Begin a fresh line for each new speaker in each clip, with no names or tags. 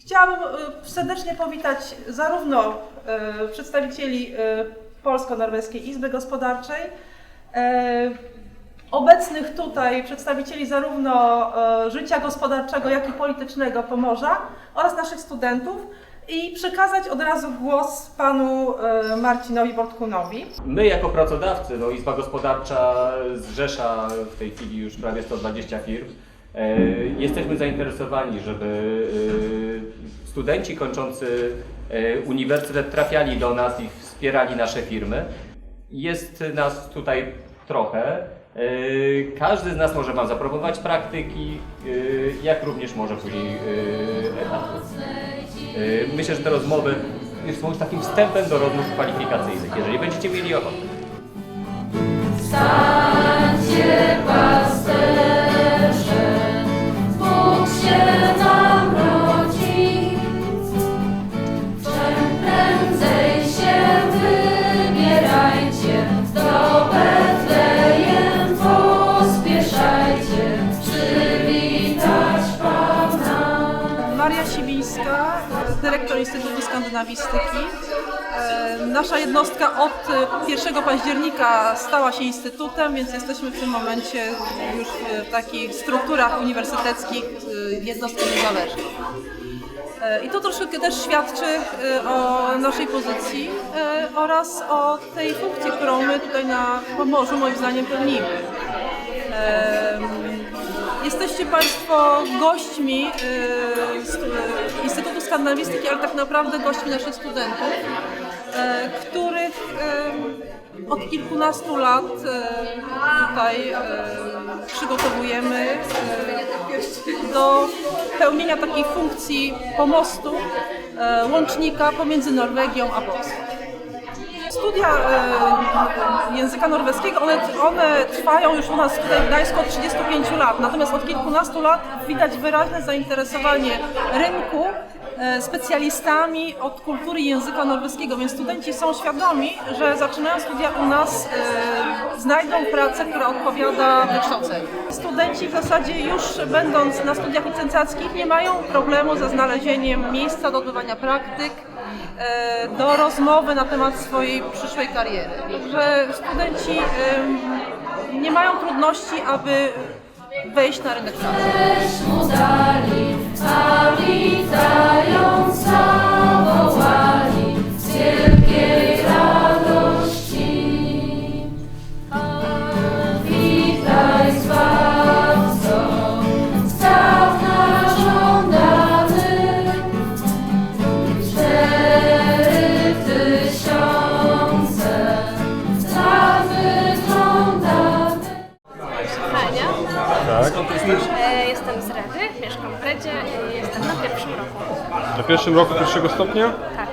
Chciałabym e, serdecznie powitać zarówno e, przedstawicieli e, Polsko-Norweskiej Izby Gospodarczej, obecnych tutaj przedstawicieli zarówno życia gospodarczego, jak i politycznego Pomorza oraz naszych studentów i przekazać od razu głos panu Marcinowi Bortkunowi.
My jako pracodawcy, no Izba Gospodarcza zrzesza w tej chwili już prawie 120 firm. E, Jesteśmy zainteresowani, żeby e, studenci kończący e, uniwersytet trafiali do nas i wspierali nasze firmy. Jest nas tutaj trochę. Każdy z nas może Wam zaproponować praktyki, jak również może później e, etaty. E, Myślę, że te rozmowy są takim wstępem do rozmów kwalifikacyjnych, jeżeli będziecie mieli ochotę.
Siwińska, dyrektor Instytutu Skandynawistyki. E, Nasza jednostka od e, 1 października stała się instytutem, więc jesteśmy w tym momencie już w takich strukturach uniwersyteckich e, jednostki niezależnej. E, I to troszeczkę też świadczy e, o naszej pozycji e, oraz o tej funkcji, którą my tutaj na Pomorzu moim zdaniem pełnimy. Jesteście Państwo gośćmi e, Instytutu Skandynawistyki, ale tak naprawdę gośćmi naszych studentów, e, których e, od kilkunastu lat e, tutaj e, przygotowujemy e, do pełnienia takiej funkcji pomostu, e, łącznika pomiędzy Norwegią a Polską. Studia e, języka norweskiego, one, one trwają już u nas tutaj w Gdańsku od 35 lat, natomiast od kilkunastu lat widać wyraźne zainteresowanie rynku e, specjalistami od kultury języka norweskiego, więc studenci są świadomi, że zaczynając studia u nas e, znajdą pracę, która odpowiada wykształceniu. Studenci w zasadzie już będąc na studiach licencjackich nie mają problemu ze znalezieniem miejsca do odbywania praktyk, do rozmowy na temat swojej przyszłej kariery. Także studenci nie mają trudności, aby wejść na rynek pracy.
Tak.
E, jestem z Rewy, mieszkam w Redzie i jestem na pierwszym roku.
Na pierwszym roku pierwszego stopnia?
Tak.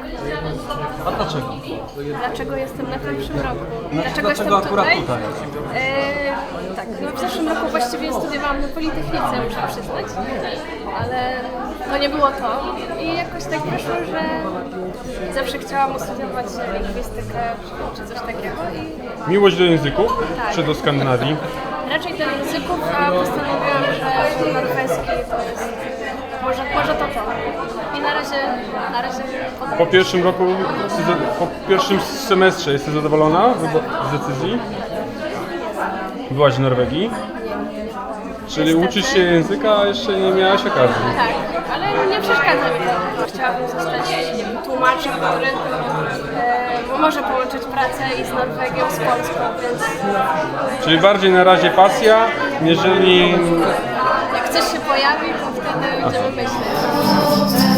A dlaczego?
Dlaczego jestem na pierwszym roku? Dlaczego,
dlaczego
jestem
akurat
tutaj?
tutaj?
E, tak, no w zeszłym roku właściwie studiowałam na Politechnice, muszę przyznać, ale to nie było to. I jakoś tak wyszło, że zawsze chciałam studiować lingwistykę czy coś takiego i
Miłość do języków,
Tak.
czy do Skandynawii.
raczej do języków, a postanowiłam, norweski to jest może, może to to. I na razie, na razie
Po pierwszym roku, po pierwszym semestrze jesteś zadowolona z decyzji? Byłaś w Norwegii? Czyli
Niestety.
uczysz się języka, a jeszcze nie miałaś okazji.
Tak, ale nie przeszkadza mi to. Chciałabym zostać nie wiem, tłumaczem, który e, może połączyć pracę i z Norwegią, z Polską, więc
Czyli bardziej na razie pasja, jeżeli...
coś się pojawi, to wtedy będziemy myśleć.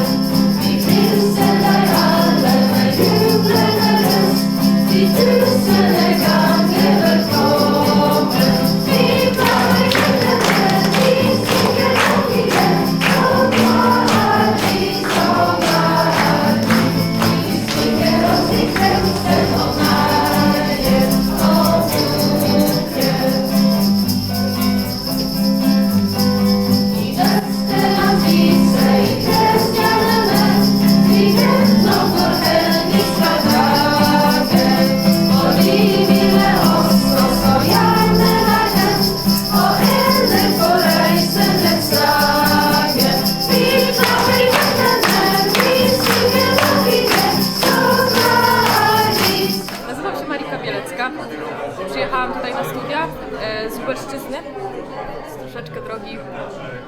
troszeczkę drogi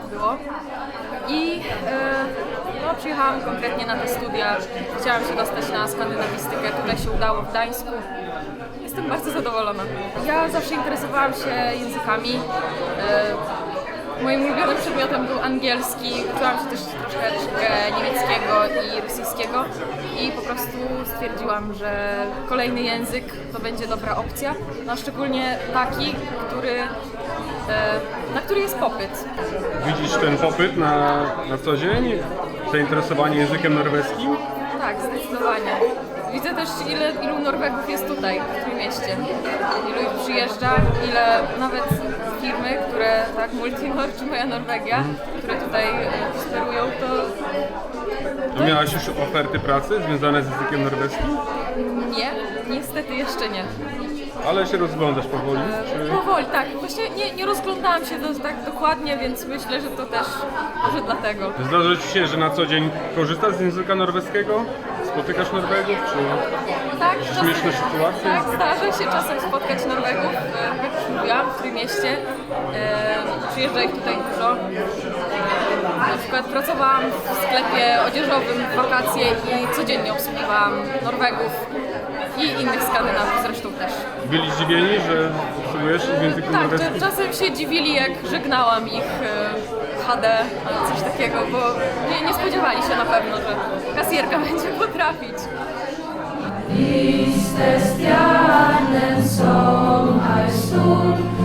było. I
e, no, przyjechałam konkretnie na te studia. Chciałam się dostać na skandynawistykę, tutaj się udało w Gdańsku. Jestem bardzo zadowolona. Ja zawsze interesowałam się językami. E, Moim ulubionym przedmiotem był angielski. Uczyłam się też troszeczkę niemieckiego i rosyjskiego i po prostu stwierdziłam, że kolejny język to będzie dobra opcja, no a szczególnie taki, który, e, na który jest popyt.
Widzisz ten popyt na, na co dzień? Zainteresowanie językiem norweskim?
Tak, zdecydowanie. Widzę też, ile, ilu Norwegów jest tutaj, w tym mieście. Ilu ich przyjeżdża, ile nawet firmy, które, tak, Multinor czy Moja Norwegia, które tutaj e, prosperują, to
A miałaś już oferty pracy związane z językiem norweskim?
nie, niestety jeszcze nie.
Ale się rozglądasz powoli? Czy...
Powoli, tak. Właśnie nie, nie rozglądałam się do, tak dokładnie, więc myślę, że to też może dlatego.
Zdarza Ci się, że na co dzień korzystasz z języka norweskiego? Spotykasz Norwegów? Czy...
Tak,
Śmieszne sytuacje?
Tak, zdarza się czasem spotkać Norwegów, e, jak już mówiłam, w tym mieście. E, przyjeżdża ich tutaj dużo. E, na przykład pracowałam w sklepie odzieżowym w wakacje i codziennie obsługiwałam Norwegów i innych Skandynawów zresztą też.
Byli zdziwieni, że języku
Tak, czasem się dziwili, jak żegnałam ich e, HD albo coś takiego, bo nie, nie spodziewali się na pewno, że kasjerka będzie potrafić.
Stor, og